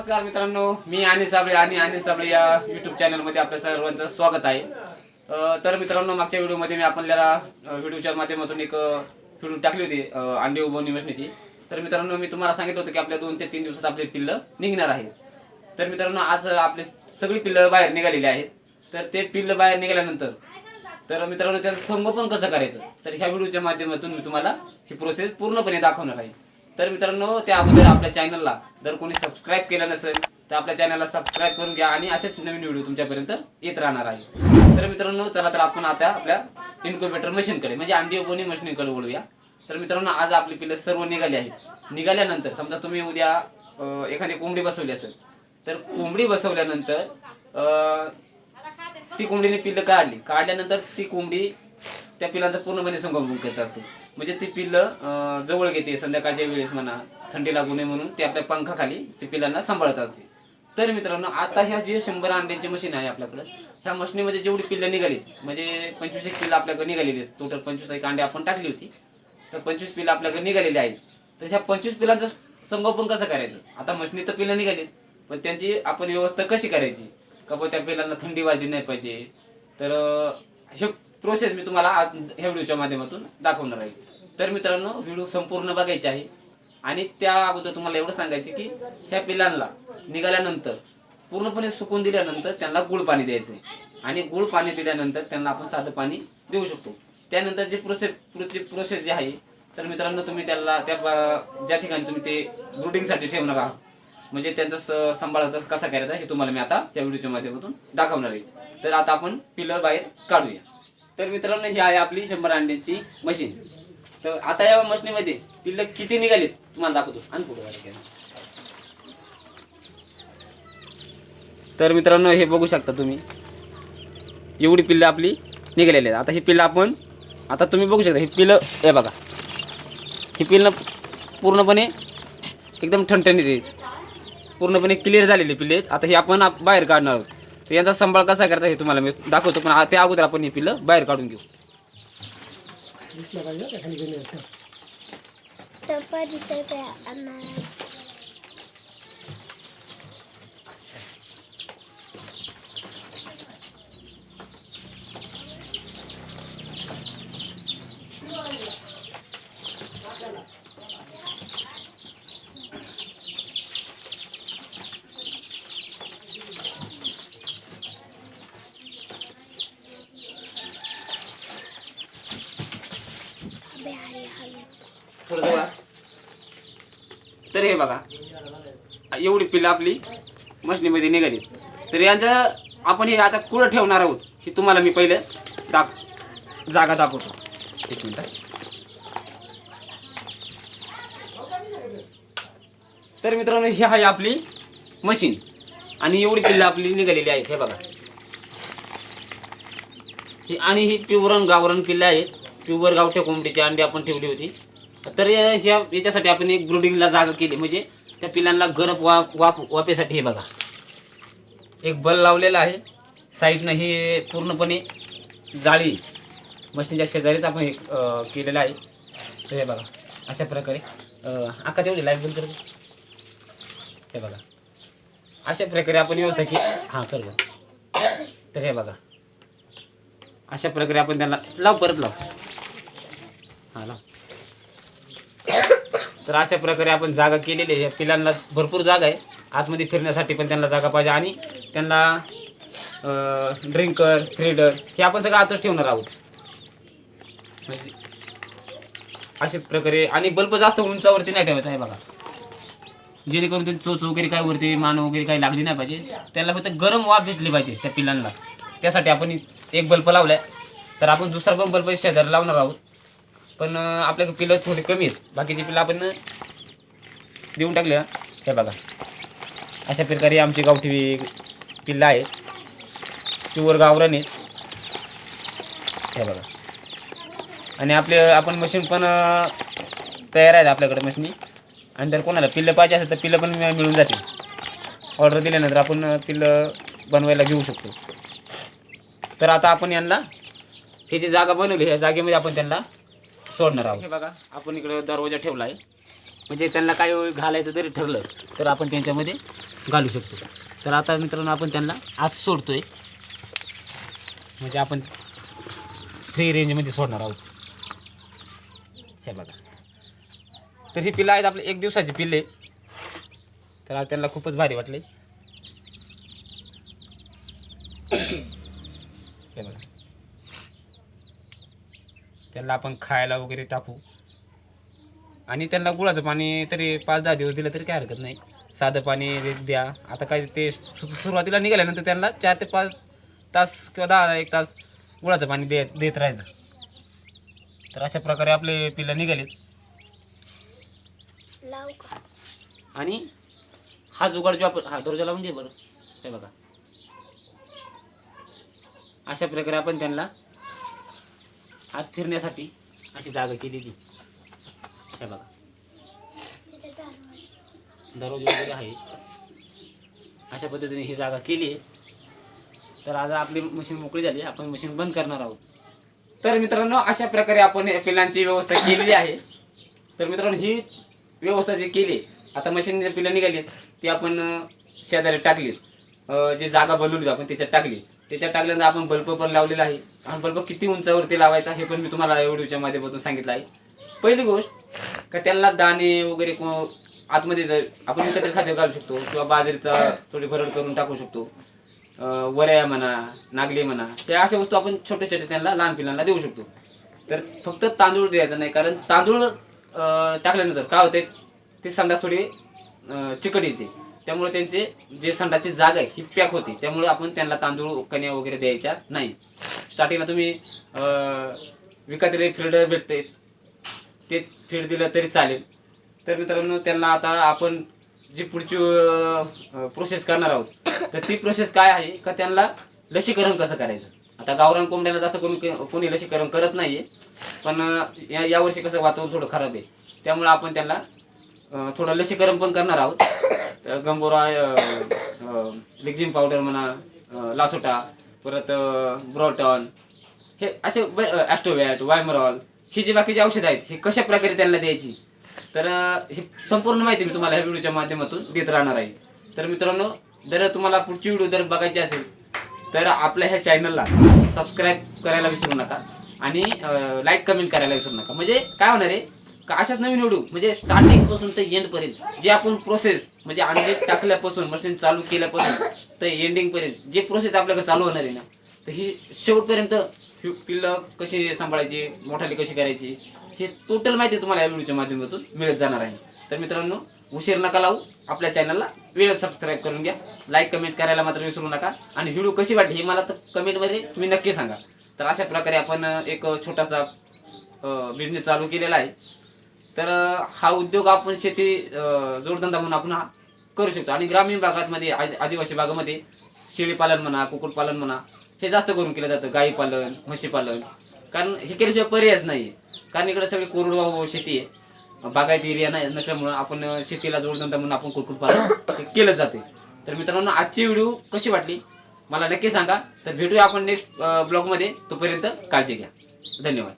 नमस्कार मित्रांनो मी आणि साबळे आणि आणि साबळे या युट्यूब चॅनलमध्ये आपल्या सर्वांचं स्वागत आहे. तर मित्रांनो मागच्या व्हिडिओमध्ये मी आपल्याला व्हिडिओच्या माध्यमातून एक व्हिडिओ टाकली होती अ, अंडी उभवणी योजनेची तर मित्रांनो मी तुम्हाला सांगितलं होतं की आपल्या दोन ते तीन दिवसात आपले पिल्लं निघणार आहेत. तर मित्रांनो आज आपले सगळी पिल्लं बाहेर निघालेली आहेत. तर ते पिल्लं बाहेर निघाल्यानंतर तर मित्रांनो त्याचं संगोपन कसं करायचं? तर ह्या व्हिडिओच्या माध्यमातून मी तुम्हाला ही प्रोसेस पूर्णपणे दाखवणार आहे. तर मित्रांनो त्या अगोदर आपल्या चॅनलला जर कोणी सबस्क्राईब केलं नसेल तर आपल्या चॅनलला सबस्क्राईब करून घ्या आणि असेच नवीन व्हिडिओ तुमच्यापर्यंत येत राहणार आहे. तर मित्रांनो चला तर आपण आता आपल्या इन्क्युबेटर मशीनकडे म्हणजे अंडी ओपोनी मशीनकडे वळूया. तर मित्रांनो आज आपली पिल्लं सर्व निघाली आहेत. निघाल्यानंतर समजा तुम्ही उद्या एखादी कोंबडी बसवली असेल तर कोंबडी बसवल्यानंतर ती कोंबडीने पिल्लं काढली. काढल्यानंतर ती कोंबडी त्या पिलांचं पूर्णपणे संगोपन करत असते. म्हणजे ती पिल्लं जवळ घेते संध्याकाळच्या वेळेस म्हणा थंडी लागू नये म्हणून ते आपल्या पंखाखाली ती पिल्लांना सांभाळत असते. तर मित्रांनो आता ह्या जे शंभर अंड्यांची मशीन आहे आपल्याकडं ह्या मशीनीमध्ये जेवढी पिल्लं निघाली म्हणजे पंचवीस एक पिल्लं आपल्याकडे निघालेली आहेत. टोटल पंचवीस एक अंडे आपण टाकली होती. तर पंचवीस पिल्लं आपल्याकडे निघालेली आहेत. तर ह्या पंचवीस पिलांचं संगोपन कसं करायचं? आता मशनी तर पिल्लं निघालीत पण त्यांची आपण व्यवस्था कशी करायची? का बुवा त्या पिलांना थंडी वाजली नाही पाहिजे? तर हे प्रोसेस मी तुम्हाला आज ह्या व्हिडिओच्या माध्यमातून दाखवणार आहे. तर मित्रांनो व्हिडिओ संपूर्ण बघायचे आहे. आणि त्या अगोदर तुम्हाला एवढं सांगायचे की ह्या पिलांना निघाल्यानंतर पूर्णपणे सुकून दिल्यानंतर त्यांना गुळ पाणी द्यायचं. आणि गुळ पाणी दिल्यानंतर त्यांना आपण साधं पाणी देऊ शकतो. त्यानंतर जी प्रोसेस प्रोसेस जी आहे तर मित्रांनो तुम्ही त्याला त्या ज्या ठिकाणी तुम्ही ते ब्रुडिंगसाठी ठेवणार आहात म्हणजे त्यांचा स- सांभाळ कसा करायचा हे तुम्हाला मी आता या व्हिडिओच्या माध्यमातून दाखवणार आहे. तर आता आपण पिलर बाहेर काढूया. तर मित्रांनो ही आहे आपली शंभर अंड्यांची मशीन तर आता या मशनीमध्ये पिल्लं किती निघालीत तुम्हाला दाखवतो. आणि पुढे तर मित्रांनो हे बघू शकता तुम्ही. एवढी पिल्लं आपली निघालेली आहेत. आता ही पिल्लं आपण आता तुम्ही बघू शकता ही पिल्लं हे बघा. ही पिल्लं पूर्णपणे एकदम ठणठणीत आहेत. पूर्णपणे क्लिअर झालेली पिल्ले आहेत. आता हे आपण बाहेर काढणार आहोत. तर यांचा सांभाळ कसा करायचा हे तुम्हाला मी दाखवतो पण त्या अगोदर आपण ही पिल्लं बाहेर काढून घेऊ. टप्पा दिसत आहे आम्हाला थोडं जवळ. तर हे बघा. एवढी पिल्लं आपली मशनीमध्ये निघाली. तर यांचं आपण हे आता कुठं ठेवणार आहोत हे तुम्हाला मी पहिले दाख जागा दाखवतो. एक मिनिट. तर मित्रांनो ही आहे आपली मशीन. आणि एवढी पिल्लं आपली निघालेली आहेत हे बघा. ही आणि ही पिवरण गावरण पिल्लं आहेत. प्युवर गावठ्या कोंबडीची अंडी आपण ठेवली होती. तर या- याच्यासाठी आपण एक ब्रुडिंगला जागा केली. म्हणजे त्या पिलांना गरप वाप वाप वापेसाठी हे बघा. एक बल लावलेला आहे. साईडनं ही पूर्णपणे जाळी मशीनच्या शेजारीच आपण हे केलेलं आहे. तर हे बघा अशा प्रकारे आका तेवढी लाइट बंद करतो हे बघा. अशा प्रकारे आपण व्यवस्था केली. हां कर तर हे बघा. अशा प्रकारे आपण त्यांना लाव परत लाव हां लाव तर अशा प्रकारे आपण जागा केलेली आहे. पिलांना भरपूर जागा आहे. आतमध्ये फिरण्यासाठी पण त्यांना जागा पाहिजे आणि त्यांना ड्रिंकर फ्रीडर हे आपण सगळं आतच ठेवणार आहोत. म्हणजे अशा प्रकारे आणि बल्ब जास्त उंचावरती नाही ठेवायचा आहे बघा. जेणेकरून ते चोच वगैरे काय वरती मान वगैरे काही लागली नाही पाहिजे. त्याला फक्त गरम वाफ भेटली पाहिजे त्या पिलांना. त्यासाठी आपण एक बल्ब लावलाय. तर आपण दुसरा पण बल्ब शेजारी लावणार आहोत. पण अं, आपल्याकडे पिलं थोडी कमी आहेत. बाकीची पिलं आपण देऊन टाकले हे बघा. अशा प्रकारे आमची गावठी पिल्लं आहेत. प्युअर गावरान आहेत. हे बघा. आणि आपले आपण मशीन पण तयार आहेत आपल्याकडे मशीनी. आणि जर कोणाला पिल्लं पाहिजे असेल तर पिल्लं पण मिळून जातील. ऑर्डर दिल्यानंतर आपण पिल्लं बनवायला घेऊ शकतो. तर आता आपण यांना ही जी जागा बनवली ह्या जागेमध्ये आपण त्यांना सोडणार आहोत. हे बघा आपण इकडे दरवाजा ठेवला आहे म्हणजे त्यांना काय घालायचं जरी ठरलं तर आपण त्यांच्यामध्ये घालू शकतो. तर आता मित्रांनो आपण त्यांना आज सोडतोय. म्हणजे आपण फ्री रेंजमध्ये सोडणार आहोत. हे बघा. तर ही पिल्लं आहेत आपले एक दिवसाची पिल्ले. तर आज त्यांना खूपच भारी वाटले. त्यांना आपण खायला वगैरे टाकू. आणि त्यांना गुळाचं पाणी तरी पाच दहा दिवस दिलं तरी काय हरकत नाही. साधं पाणी द्या. आता काय ते सुरुवातीला निघाल्यानंतर त्यांना चार ते पाच तास किंवा दहा एक तास गुळाचं पाणी दे देत राहायचं. तर अशा प्रकारे आपले पिल्लं निघालेत आणि हा जुगाड जो आपण हा दर्जा लावून दे बरं. हे बघा. अशा प्रकारे आपण त्यांना आत फिरण्यासाठी अशी जागा केलेली. हे बघा. दरवाजे वगैरे आहे. अशा पद्धतीने ही जागा केली आहे. तर आज आपली मशीन मोकळी झाली. आपण मशीन बंद करणार आहोत. तर मित्रांनो अशा प्रकारे आपण पिलांची व्यवस्था केलेली आहे. तर मित्रांनो ही व्यवस्था जी केली आता मशीन जे पिलं निघाली ती आपण शेजारी टाकली. जी जागा बनवली आपण त्याच्यात टाकली. त्याच्यात टाकल्यानंतर आपण बल्ब पण लावलेला आहे. आणि बल्ब किती उंचावरती लावायचा हे पण मी तुम्हाला व्हिडिओच्या माध्यमातून सांगितलं आहे. पहिली गोष्ट का त्याला दाणे वगैरे को- आतमध्ये आपण एकत्र खाद्य घालू शकतो किंवा बाजरीचा थोडी भरड करून टाकू शकतो. वऱ्या म्हणा नागली म्हणा त्या अशा वस्तू आपण छोटे छोटे त्यांना लहान पिलांना देऊ शकतो. तर फक्त तांदूळ द्यायचा नाही कारण तांदूळ टाकल्यानंतर काय होते ते संडास थोडी चिकट येते. त्यामुळे त्यांचे जे संडाची जागा आहे ही पॅक होते. त्यामुळे आपण त्यांना तांदूळ कन्या वगैरे द्यायच्या नाही. स्टार्टिंगला तुम्ही अं, विकत फीड भेटते ते फीड दिलं तरी चालेल. तर मित्रांनो त्यांना आता आपण जी पुढची प्रोसेस करणार आहोत तर ती प्रोसेस काय आहे का त्यांना लसीकरण कसं करायचं? आता गावरान कोंबड्याला जास्त करून कोणी लसीकरण करत नाही आहे पण या यावर्षी कसं वातावरण थोडं खराब आहे. त्यामुळे आपण त्यांना थोडं लसीकरण पण करणार आहोत. तर गंगोरा लिक्झिन पावडर म्हणा लासोटा परत ब्रॉटॉन हे असे ॲस्टोवॅट वायमरॉल ही जी बाकीची औषधं आहेत ही कशा प्रकारे त्यांना द्यायची? तर ही संपूर्ण माहिती मी तुम्हाला ह्या व्हिडिओच्या माध्यमातून देत राहणार आहे. तर मित्रांनो जर तुम्हाला पुढची व्हिडिओ जर बघायची असेल तर आपल्या ह्या चॅनलला सबस्क्राईब करायला विसरू नका आणि लाईक कमेंट करायला विसरू नका. म्हणजे काय होणार आहे? का अशाच नवीन व्हिडिओ म्हणजे स्टार्टिंगपासून ते एंड पर्यंत. जे आपण प्रोसेस म्हणजे अंडे टाकल्यापासून मशीन चालू केल्यापासून तर एंडिंग पर्यंत जे प्रोसेस आपल्याकडे चालू होणार आहे ना तर ही शेवटपर्यंत पिल्लं कशी सांभाळायची मोठाली कशी करायची हे टोटल माहिती तुम्हाला या व्हिडिओच्या माध्यमातून मिळत जाणार आहे. तर मित्रांनो उशीर नका लावू. आपल्या चॅनलला वेळ सबस्क्राईब करून घ्या. लाईक कमेंट करायला मात्र विसरू नका. आणि व्हिडिओ कशी वाटली हे मला तर कमेंटमध्ये तुम्ही नक्की सांगा. तर अशा प्रकारे आपण एक छोटासा बिझनेस चालू केलेला आहे. तर हा उद्योग आपण शेती जोडधंदा म्हणून आपण करू शकतो. आणि ग्रामीण भागात मध्ये आदिवासी भागामध्ये शेळीपालन म्हणा कुक्कुटपालन म्हणा हे जास्त करून केलं जातं. गाई पालन म्हशी पालन कारण हे केल्याशिवाय पर्यायच नाही कारण इकडे सगळी कोरडवाहू शेती आहे. बागायती एरिया नाही नसल्यामुळं आपण शेतीला जोडधंदा म्हणून आपण कुक्कुटपालन हे केलं जाते. तर मित्रांनो आजची व्हिडिओ कशी वाटली? मला नक्की सांगा. तर भेटूया आपण नेक्स्ट ब्लॉगमध्ये तोपर्यंत काळजी घ्या. धन्यवाद.